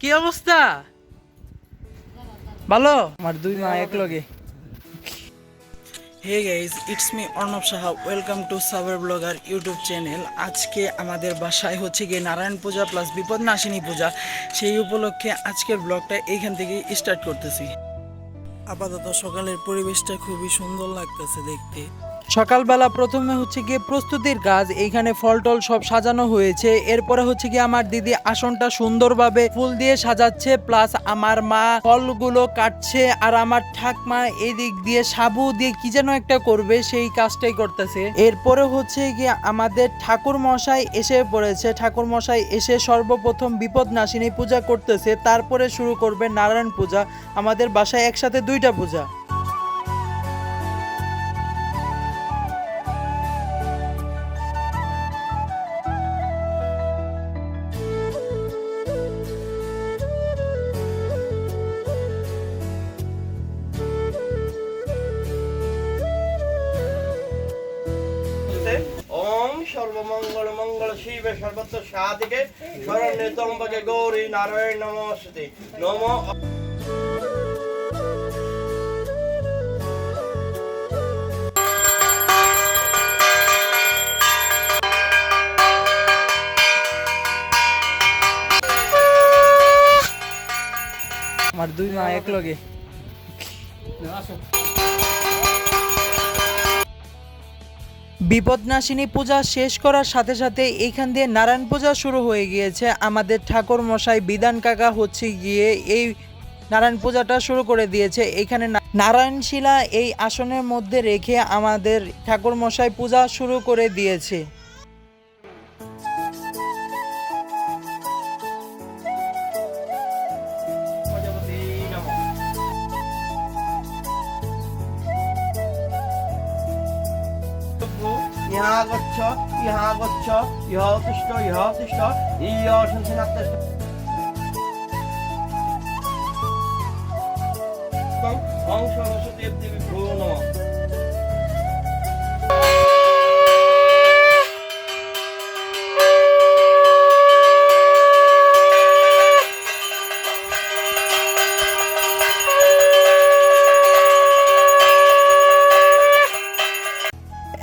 কি অবস্থা? ভালো? আমার দুই মা এক লগে hey guys it's me Arnab Saha welcome to Sabar blogger YouTube channel আজকে আমাদের বাসায় হচ্ছে গিয়ে নারায়ণ পূজা প্লাস বিপদ নাশিনী পূজা। সেই উপলক্ষে আজকের ব্লগটা এইখান থেকে স্টার্ট করতেছি। আপাতত সকালের পরিবেশটা খুবই সুন্দর লাগতেছে দেখতে। সকালবেলা প্রথমে হচ্ছে গিয়ে প্রস্তুতির কাজ, এইখানে ফল টল সব সাজানো হয়েছে। এরপরে হচ্ছে গিয়ে আমার দিদি আসনটা সুন্দরভাবে ফুল দিয়ে সাজাচ্ছে, প্লাস আমার মা ফলগুলো কাটছে, আর আমার ঠাকমা এদিক দিয়ে সাবু দিয়ে কি যেন একটা করবে, সেই কাজটাই করতেছে। এরপরে হচ্ছে গিয়ে আমাদের ঠাকুর মশাই এসে পড়েছে। ঠাকুর মশাই এসে সর্বপ্রথম বিপদ নাশিনী পূজা করতেছে। তারপরে শুরু করবে নারায়ণ পূজা। আমাদের বাসায় একসাথে দুইটা পূজা সর্বত্র সাধিকে শরণ্যে ত্রম্বকে গৌরী নারায়ণ নমস্তে। নম আমার দুই মা এক লগে। বিপদনাশিনী পূজা শেষ করার সাথে সাথে এইখান দিয়ে নারায়ণ পূজা শুরু হয়ে গিয়েছে। আমাদের ঠাকুর মশাই বিধান কাকা হচ্ছে গিয়ে এই নারায়ণ পূজাটা শুরু করে দিয়েছে। এখানে না- নারায়ণ শিলা এই আসনের মধ্যে রেখে আমাদের ঠাকুর মশাই পূজা শুরু করে দিয়েছে। ইহা গচ্ছ ইহা গচ্ছ ইহ তিষ্ঠ ইহ তিষ্ঠ ইয় সন্সিনাত্তিষ্ঠ ওং সরস্বতী দেবী ভ্রো নমঃ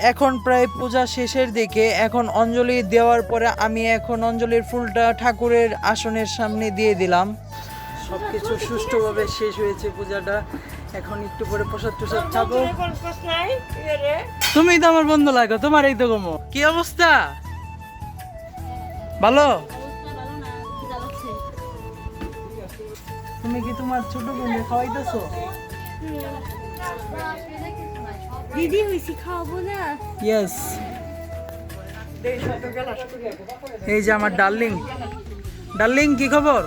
এখন প্রায় পূজা শেষের দিকে, এখন অঞ্জলি দেওয়ার পরে আমি এখন অঞ্জলির ফুলটা ঠাকুরের আসনের সামনে দিয়ে দিলাম। সবকিছু সুষ্ঠুভাবে শেষ হয়েছে পূজাটা। এখন একটু পরে প্রসাদ টসাদ খাব। তুমি তো আমার বন্ধু লাগো তোমার এই তো গমো। কি অবস্থা? ভালো? তুমি কি তোমার ছোট বোনকে খাওয়াইতেছো? দিদি হইছি খাওয়াবো না। ইয়েস এই যে আমার ডার্লিং। ডার্লিং। কি খবর?